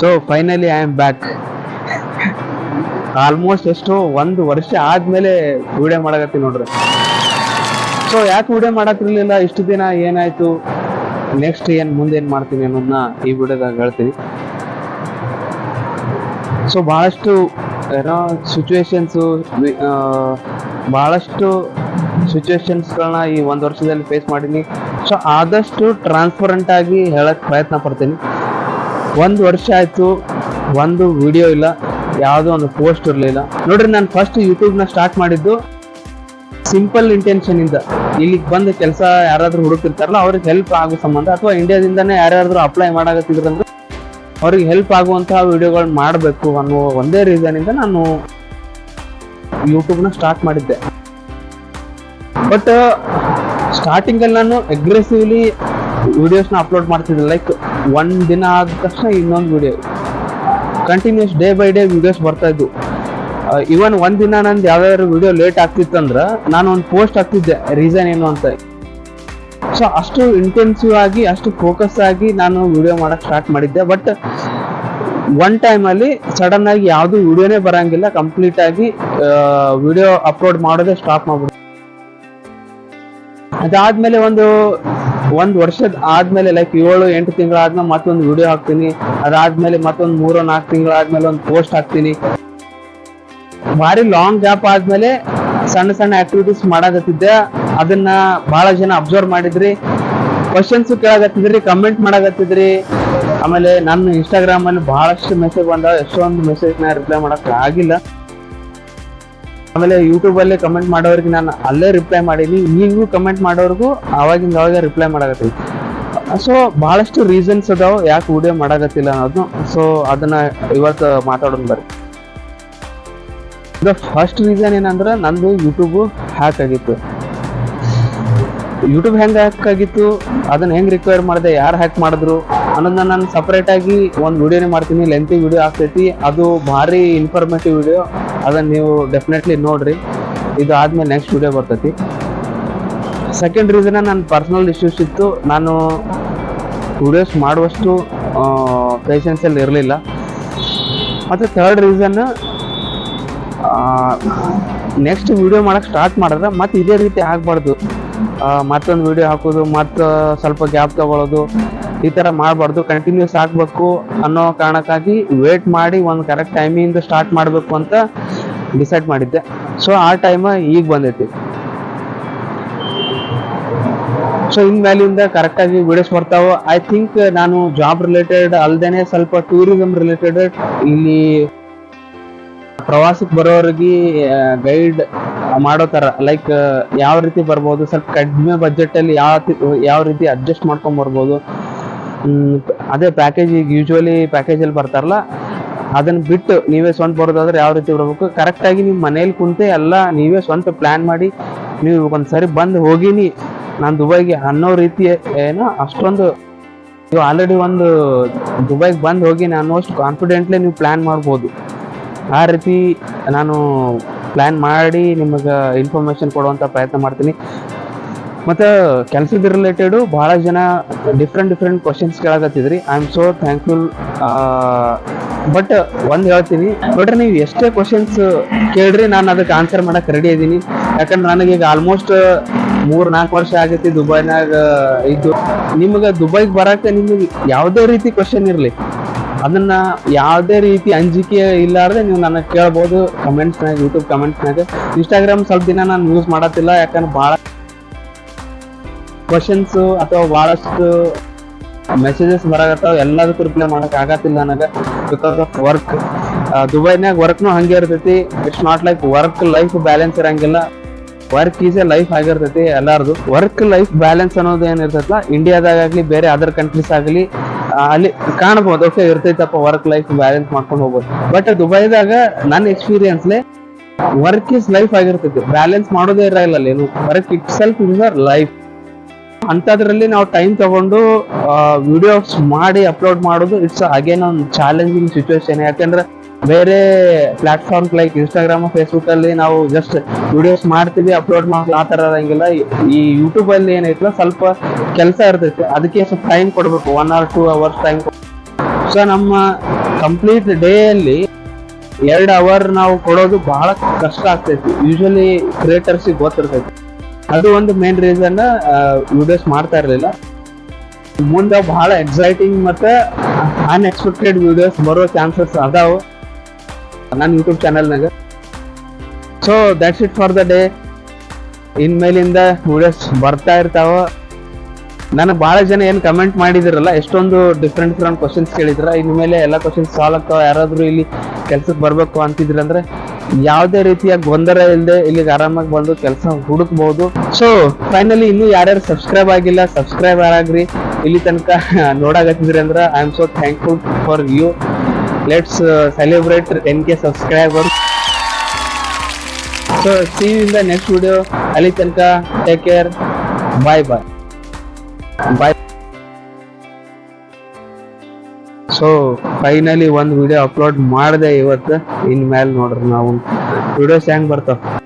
So finally I am back almost ಎಷ್ಟು ಒಂದು ವರ್ಷ ಆದ್ಮೇಲೆ ವಿಡಿಯೋ ಮಾಡಕತ್ತೀನಿ ನೋಡ್ರಿ. ಸೊ ಯಾಕೆ ವಿಡಿಯೋ ಮಾಡಕ್ತಿರ್ಲಿಲ್ಲ ಇಷ್ಟು ದಿನ ಏನಾಯ್ತು? ನೆಕ್ಸ್ಟ್ ಏನ್ ಮುಂದೆ ಏನ್ ಮಾಡ್ತೀನಿ ಅನ್ನೋದನ್ನ ಈ ವಿಡಿಯೋದಾಗ ಹೇಳ್ತೀನಿ. ಸೊ ಬಹಳಷ್ಟು, ಏನೋ ಸಿಚುವೇಶನ್ಸು ಬಹಳಷ್ಟು ಸಿಚುವೇಶನ್ಸ್ಗಳನ್ನ ಈ ಒಂದು ವರ್ಷದಲ್ಲಿ ಫೇಸ್ ಮಾಡೀನಿ. ಸೊ ಆದಷ್ಟು ಟ್ರಾನ್ಸ್ಪರೆಂಟ್ ಆಗಿ ಹೇಳಕ್ ಪ್ರಯತ್ನ ಪಡ್ತೀನಿ. ಒಂದು ವರ್ಷ ಆಯಿತು, ಒಂದು ವಿಡಿಯೋ ಇಲ್ಲ, ಯಾವುದೋ ಒಂದು ಪೋಸ್ಟ್ ಇರಲಿಲ್ಲ. ನೋಡ್ರಿ, ನಾನು ಫಸ್ಟ್ ಯೂಟ್ಯೂಬ್ನ ಸ್ಟಾರ್ಟ್ ಮಾಡಿದ್ದು ಸಿಂಪಲ್ ಇಂಟೆನ್ಷನ್ ಇಂದ. ಇಲ್ಲಿಗೆ ಬಂದು ಕೆಲಸ ಯಾರಾದರೂ ಹುಡುಕಿರ್ತಾರಲ್ಲ ಅವ್ರಿಗೆ ಹೆಲ್ಪ್ ಆಗೋ ಸಂಬಂಧ, ಅಥವಾ ಇಂಡಿಯಾದಿಂದನೇ ಯಾರ್ಯಾರು ಅಪ್ಲೈ ಮಾಡಾಕತ್ತಿದ್ರಂದ್ರೆ ಅವ್ರಿಗೆ ಹೆಲ್ಪ್ ಆಗುವಂತಹ ವಿಡಿಯೋಗಳನ್ನ ಮಾಡಬೇಕು ಅನ್ನೋ ಒಂದೇ ರೀಸನಿಂದ ನಾನು ಯೂಟ್ಯೂಬ್ನ ಸ್ಟಾರ್ಟ್ ಮಾಡಿದ್ದೆ. ಬಟ್ ಸ್ಟಾರ್ಟಿಂಗಲ್ಲಿ ನಾನು ಅಗ್ರೆಸಿವ್ಲಿ ವಿಡಿಯೋಸ್ನ ಅಪ್ಲೋಡ್ ಮಾಡ್ತಿದ್ದೆ. ಲೈಕ್ ಒಂದು ದಿನ ಆದ ತಕ್ಷಣ ಇನ್ನೊಂದು video continues day by day videos ಬರ್ತಾ ಇದ್ವು. ಇವನ್ ಒಂದು ದಿನ ನಂದು ಯಾವ್ದಾದ್ರು ವಿಡಿಯೋ ಲೇಟ್ ಆಗ್ತಿತ್ತಂದ್ರೆ ನಾನು ಒಂದು ಪೋಸ್ಟ್ ಹಾಕ್ತಿದ್ದೆ. ರೀಸನ್ ಏನು ಅಂತ. ಸೊ ಅಷ್ಟು ಇಂಟೆನ್ಸಿವ್ ಆಗಿ, ಅಷ್ಟು ಫೋಕಸ್ ಆಗಿ ನಾನು ವಿಡಿಯೋ ಮಾಡಕ್ ಸ್ಟಾರ್ಟ್ ಮಾಡಿದ್ದೆ. ಬಟ್ ಒನ್ ಟೈಮಲ್ಲಿ ಸಡನ್ ಆಗಿ ಯಾವುದು ವಿಡಿಯೋನೇ ಬರಂಗಿಲ್ಲ. ಕಂಪ್ಲೀಟ್ ಆಗಿ ವಿಡಿಯೋ ಅಪ್ಲೋಡ್ ಮಾಡೋದೇ ಸ್ಟಾಪ್ ಮಾಡ್ಬಿಡ್ತು. ಅದಾದ್ಮೇಲೆ ಒಂದು ಒಂದ್ ವರ್ಷದ ಆದ್ಮೇಲೆ ಲೈಕ್ ಏಳು, ಎಂಟು ತಿಂಗಳಾದ್ಮೇಲೆ ಮತ್ತೊಂದು ವಿಡಿಯೋ ಹಾಕ್ತೀನಿ. ಅದಾದ್ಮೇಲೆ ಮತ್ತೊಂದು ಮೂರು, ನಾಲ್ಕು ತಿಂಗಳಾದ್ಮೇಲೆ ಒಂದು ಪೋಸ್ಟ್ ಹಾಕ್ತೀನಿ. ಭಾರಿ ಲಾಂಗ್ ಗ್ಯಾಪ್ ಆದ್ಮೇಲೆ ಸಣ್ಣ ಸಣ್ಣ ಆಕ್ಟಿವಿಟೀಸ್ ಮಾಡಾಕತ್ತಿದ್ದೆ. ಅದನ್ನ ಬಹಳ ಜನ ಅಬ್ಸರ್ವ್ ಮಾಡಿದ್ರಿ. ಕ್ವಶನ್ಸ್ ಕೇಳಾಕತ್ತಿದ್ರಿ ಕಮೆಂಟ್ ಮಾಡಾಕತ್ತಿದ್ರಿ. ಆಮೇಲೆ ನನ್ನ ಇನ್ಸ್ಟಾಗ್ರಾಮ್ ಅಲ್ಲಿ ಬಹಳಷ್ಟು ಮೆಸೇಜ್ ಬಂದಾವ. ಎಷ್ಟೊಂದು ಮೆಸೇಜ್ನ ರಿಪ್ಲೈ ಮಾಡಕ್ ಆಗಿಲ್ಲ. ಆಮೇಲೆ ಯೂಟ್ಯೂಬ್ ಅಲ್ಲಿ ಕಮೆಂಟ್ ಮಾಡೋರಿಗೆ ನಾನು ಅಲ್ಲೇ ರಿಪ್ಲೈ ಮಾಡೀನಿ. ಈಗೂ ಕಮೆಂಟ್ ಮಾಡೋರ್ಗು ಅವಾಗಿಂದ ಅವಾಗ ರಿಪ್ಲೈ ಮಾಡಾಕತ್ತೀನಿ ಸೊ ಬಹಳಷ್ಟು ರೀಸನ್ಸ್ ಅದಾವ, ಯಾಕೆ ವಿಡಿಯೋ ಮಾಡಾಕತ್ತಿಲ್ಲ ಅನ್ನೋದು ಸೊ ಅದನ್ನ ಇವತ್ತು ಮಾತಾಡೋಣ ಬರ್ರಿ. ದ ಫಸ್ಟ್ ರೀಸನ್ ಏನಂದ್ರೆ ನಂದು ಯೂಟ್ಯೂಬ್ ಹ್ಯಾಕ್ ಆಗಿತ್ತು. ಯೂಟ್ಯೂಬ್ ಹೆಂಗೆ ಹ್ಯಾಕ್ ಆಗಿತ್ತು? ಅದನ್ನ ಹೆಂಗೆ ರಿಕ್ವೈರ್ ಮಾಡಿದೆ? ಯಾರು ಹ್ಯಾಕ್ ಮಾಡಿದ್ರು? ಅನ್ನೋದನ್ನ ನಾನು ಸಪರೇಟ್ ಆಗಿ ಒಂದು ವಿಡಿಯೋನೇ ಮಾಡ್ತೀನಿ. ಲೆಂತಿ ವಿಡಿಯೋ ಆಗ್ತೈತಿ. ಅದು ಭಾರಿ ಇನ್ಫಾರ್ಮೇಟಿವ್ ವಿಡಿಯೋ ಅದನ್ನ ನೀವು ಡೆಫಿನೆಟ್ಲಿ ನೋಡ್ರಿ. ಇದು ಆದ್ಮೇಲೆ ನೆಕ್ಸ್ಟ್ ವಿಡಿಯೋ ಬರ್ತೈತಿ ಸೆಕೆಂಡ್ ರೀಸನ್ ನನ್ನ ಪರ್ಸನಲ್ ಇಶ್ಯೂಸ್ ಇತ್ತು. ನಾನು ವಿಡಿಯೋಸ್ ಮಾಡುವಷ್ಟು ಪೇಷನ್ಸ್ ಅಲ್ಲಿ ಇರಲಿಲ್ಲ. ಮತ್ತು ಥರ್ಡ್ ರೀಸನ್ ನೆಕ್ಸ್ಟ್ ವಿಡಿಯೋ ಮಾಡೋಕೆ ಸ್ಟಾರ್ಟ್ ಮಾಡಿದ್ರೆ ಮತ್ತೆ ಇದೇ ರೀತಿ ಆಗಬಾರ್ದು. ಮತ್ತೊಂದು ವಿಡಿಯೋ ಹಾಕೋದು, ಮತ್ತು ಸ್ವಲ್ಪ ಗ್ಯಾಪ್ ತಗೊಳ್ಳೋದು ಈ ತರ ಮಾಡಬಾರ್ದು ಕಂಟಿನ್ಯೂಸ್ ಆಗಬೇಕು ಅನ್ನೋ ಕಾರಣಕ್ಕಾಗಿ ವೇಟ್ ಮಾಡಿ ಒಂದು ಕರೆಕ್ಟ್ ಟೈಮಿಂದ ಸ್ಟಾರ್ಟ್ ಮಾಡಬೇಕು ಅಂತ ಡಿಸೈಡ್ ಮಾಡಿದ್ದೆ. ಸೊ ಆ ಟೈಮ್ ಈಗ ಬಂದೈತಿ. ಸೊ ಇನ್ ವ್ಯಾಲ್ಯೂಯಿಂದ ಕರೆಕ್ಟಾಗಿ ವಿಡಿಯೋಸ್ ಬರ್ತಾವ. ಐ ಥಿಂಕ್ ನಾನು ಜಾಬ್ ರಿಲೇಟೆಡ್ ಅಲ್ದೇನೆ ಸ್ವಲ್ಪ ಟೂರಿಸಂ ರಿಲೇಟೆಡ್ ಇಲ್ಲಿ ಪ್ರವಾಸಕ್ಕೆ ಬರೋರಿಗೆ ಗೈಡ್ ಮಾಡೋ ತರ ಲೈಕ್ ಯಾವ ರೀತಿ ಬರ್ಬೋದು, ಸ್ವಲ್ಪ ಕಡಿಮೆ ಬಜೆಟ್ ಅಲ್ಲಿ ಯಾವ ಯಾವ ರೀತಿ ಅಡ್ಜಸ್ಟ್ ಮಾಡ್ಕೊಂಡ್ ಬರ್ಬೋದು. ಅದೇ ಪ್ಯಾಕೇಜ್ ಈಗ ಯೂಶುವಲಿ ಪ್ಯಾಕೇಜಲ್ಲಿ ಬರ್ತಾರಲ್ಲ ಅದನ್ನು ಬಿಟ್ಟು ನೀವೇ ಸ್ವಂತ ಬರೋದಾದ್ರೆ ಯಾವ ರೀತಿ ಬರಬೇಕು? ಕರೆಕ್ಟಾಗಿ ನಿಮ್ಮ ನಿಮ್ ಮನೇಲಿ ಕುಂತೆ ಎಲ್ಲ ನೀವೇ ಸ್ವಂತ ಪ್ಲ್ಯಾನ್ ಮಾಡಿ, ನೀವು ಒಂದ್ಸರಿ ಬಂದು ಹೋಗಿನಿ. ನಾನು ದುಬೈಗೆ ಅನ್ನೋ ರೀತಿ ಏನೋ ಅಷ್ಟೊಂದು, ನೀವು ಆಲ್ರೆಡಿ ಒಂದು ದುಬೈಗೆ ಬಂದು ಹೋಗಿ ನಾನು ಅಷ್ಟು ಕಾನ್ಫಿಡೆಂಟ್ಲಿ ನೀವು ಪ್ಲ್ಯಾನ್ ಮಾಡ್ಬೋದು. ಆ ರೀತಿ ನಾನು ಪ್ಲ್ಯಾನ್ ಮಾಡಿ ನಿಮಗೆ ಇನ್ಫಾರ್ಮೇಷನ್ ಕೊಡುವಂಥ ಪ್ರಯತ್ನ ಮಾಡ್ತೀನಿ. ಮತ್ತು ಕೆಲಸದ ರಿಲೇಟೆಡು ಭಾಳ ಜನ different different questions ಕೇಳಕತ್ತಿದ್ರಿ. I am so thankful but ಒಂದು ಹೇಳ್ತೀನಿ. ನೋಡ್ರಿ ನೀವು ಎಷ್ಟೇ ಕ್ವಶನ್ಸ್ ಕೇಳ್ರಿ, ನಾನು ಅದಕ್ಕೆ ಆನ್ಸರ್ ಮಾಡಕ್ಕೆ ರೆಡಿ ಇದ್ದೀನಿ ಯಾಕಂದ್ರೆ ನನಗೆ ಈಗ ಆಲ್ಮೋಸ್ಟ್ ಮೂರ್, ನಾಲ್ಕು ವರ್ಷ ಆಗೈತಿ ದುಬೈನಾಗ ಇದ್ದು ನಿಮ್ಗೆ ದುಬೈಗೆ ಬರಕ್ಕೆ ನಿಮಗೆ ಯಾವುದೇ ರೀತಿ ಕ್ವಶನ್ ಇರಲಿ. ಅದನ್ನ ಯಾವುದೇ ರೀತಿ ಅಂಜಿಕೆ ಇಲ್ಲಾರ್ದೆ ನೀವು ನನಗೆ ಕೇಳ್ಬೋದು ಕಮೆಂಟ್ಸ್ನಾಗ ಯೂಟ್ಯೂಬ್ ಕಮೆಂಟ್ಸ್ನಾಗ ಇನ್ಸ್ಟಾಗ್ರಾಮ್ ಸ್ವಲ್ಪ ದಿನ ನಾನು ಯೂಸ್ ಮಾಡತ್ತಿಲ್ಲ, ಯಾಕಂದ್ರೆ ಭಾಳ ಕ್ವಶನ್ಸು ಅಥವಾ ಬಹಳಷ್ಟು ಮೆಸೇಜಸ್ ಬರಾಕತ್ತಾವ, ಎಲ್ಲದಕ್ಕೂ ರಿಪ್ಲೈ ಮಾಡಕ್ ಆಗತ್ತಿಲ್ಲ ನನಗೆ. ಬಿಕಾಸ್ ಆಫ್ ವರ್ಕ್ ದುಬೈನಾಗ ವರ್ಕ್ನು ಹಂಗೆ ಇರ್ತೈತಿ. It's not like work life balance ಇರಂಗಿಲ್ಲ. ವರ್ಕ್ ಈಸ್ ಎ ಲೈಫ್ ಆಗಿರ್ತೈತಿ ಎಲ್ಲಾರ್ದು. ವರ್ಕ್ ಲೈಫ್ ಬ್ಯಾಲೆನ್ಸ್ ಅನ್ನೋದು ಏನಿರ್ತೈತಲ್ಲ ಇಂಡಿಯಾದಾಗಲಿ ಬೇರೆ ಅದರ್ ಕಂಟ್ರೀಸ್ ಆಗಲಿ ಅಲ್ಲಿ ಕಾಣಬಹುದು ಓಕೆ ಇರ್ತೈತಪ್ಪ ವರ್ಕ್ ಲೈಫ್ ಬ್ಯಾಲೆನ್ಸ್ ಮಾಡ್ಕೊಂಡು ಹೋಗ್ಬೋದು. ಬಟ್ ದುಬೈದಾಗ ನನ್ನ ಎಕ್ಸ್ಪೀರಿಯನ್ಸ್ಲೆ ವರ್ಕ್ ಇಸ್ ಲೈಫ್ ಆಗಿರ್ತೈತಿ. ಬ್ಯಾಲೆನ್ಸ್ ಮಾಡೋದೇ ಇರಲ್ಲ ಏನು work itself is life ಅಂತದ್ರಲ್ಲಿ ನಾವು ಟೈಮ್ ತಗೊಂಡು ವಿಡಿಯೋಸ್ ಮಾಡಿ ಅಪ್ಲೋಡ್ ಮಾಡೋದು ಇಟ್ಸ್ ಅಗೇನ್ ಒಂದು ಚಾಲೆಂಜಿಂಗ್ ಸಿಚುವೇಶನ್ ಯಾಕಂದ್ರೆ ಬೇರೆ ಪ್ಲಾಟ್ಫಾರ್ಮ್ಸ್ ಲೈಕ್ ಇನ್ಸ್ಟಾಗ್ರಾಮ್ ಫೇಸ್ಬುಕ್ ಅಲ್ಲಿ ನಾವು ಜಸ್ಟ್ ವಿಡಿಯೋಸ್ ಮಾಡ್ತೀವಿ ಅಪ್ಲೋಡ್ ಮಾಡ್ತೀವಿ ಆ ತರ ಇರಂಗಿಲ್ಲ. ಈ- ಈ ಯೂಟ್ಯೂಬ್ ಅಲ್ಲಿ ಏನೈತಲ್ಲ, ಸ್ವಲ್ಪ ಕೆಲಸ ಇರ್ತೈತೆ. ಅದಕ್ಕೆ ಸ್ವಲ್ಪ ಟೈಮ್ ಕೊಡಬೇಕು one or two hours time so ನಮ್ಮ ಕಂಪ್ಲೀಟ್ ಡೇ ಅಲ್ಲಿ ಎರಡು ಅವರ್ ನಾವು ಕೊಡೋದು ಬಹಳ ಕಷ್ಟ ಆಗ್ತೈತಿ. ಯೂಶಲಿ ಕ್ರಿಯೇಟರ್ಸಿಗೆ ಗೊತ್ತಿರ್ತೈತಿ. ಅದು ಒಂದು ಮೇನ್ ರೀಸನ್ ವಿಡಿಯೋಸ್ ಮಾಡ್ತಾ ಇರಲಿಲ್ಲ. ಮುಂದೆ ಬಹಳ ಎಕ್ಸೈಟಿಂಗ್ ಮತ್ತೆ ಅನ್ಎಕ್ಸ್ಪೆಕ್ಟೆಡ್ ವಿಡಿಯೋಸ್ ಬರೋ ಚಾನ್ಸಸ್ ಅದಾವ ನನ್ನ YouTube ಚಾನಲ್ನಾಗ so that's it for the day ಇನ್ಮೇಲಿಂದ videos ಬರ್ತಾ ಇರ್ತಾವ. ನನಗೆ ಭಾಳ ಜನ ಏನು ಕಮೆಂಟ್ ಮಾಡಿದಿರಲ್ಲ, ಎಷ್ಟೊಂದು ಡಿಫ್ರೆಂಟ್ ಡಿಫ್ರೆಂಟ್ ಕ್ವಶನ್ಸ್ ಕೇಳಿದ್ರ. ಇನ್ಮೇಲೆ ಎಲ್ಲ ಕ್ವಶನ್ಸ್ ಆಗ್ತಾವ. ಯಾರಾದರೂ ಇಲ್ಲಿ ಕೆಲ್ಸಕ್ಕೆ ಬರಬೇಕು ಅಂತಿದ್ರಂದ್ರೆ ಯಾವುದೇ ರೀತಿಯ ಗೊಂದಲ ಇಲ್ಲದೆ ಇಲ್ಲಿಗೆ ಆರಾಮಾಗಿ ಬಂದು ಕೆಲಸ ಹುಡುಕ್ಬಹುದು ಸೊ ಫೈನಲಿ ಇನ್ನು ಯಾರ್ಯಾರು ಸಬ್ಸ್ಕ್ರೈಬ್ ಆಗಿಲ್ಲ ಸಬ್ಸ್ಕ್ರೈಬ್ ಆಗ್ರಿ ಇಲ್ಲಿ ತನಕ ನೋಡಾಕತ್ತಿದ್ರಿ ಅಂದ್ರೆ I am so thankful for you let's celebrate N K subscriber so see in the next video ಅಲ್ಲಿ ತನಕ take care bye bye bye so finally ಒಂದು ವಿಡಿಯೋ ಅಪ್ಲೋಡ್ ಮಾಡಿದೆ ಇವತ್ತು. ಇನ್ಮೇಲೆ ನೋಡ್ರಿ ನಾವು. ವಿಡಿಯೋಸ್ ಹೆಂಗೆ ಬರ್ತಾವ?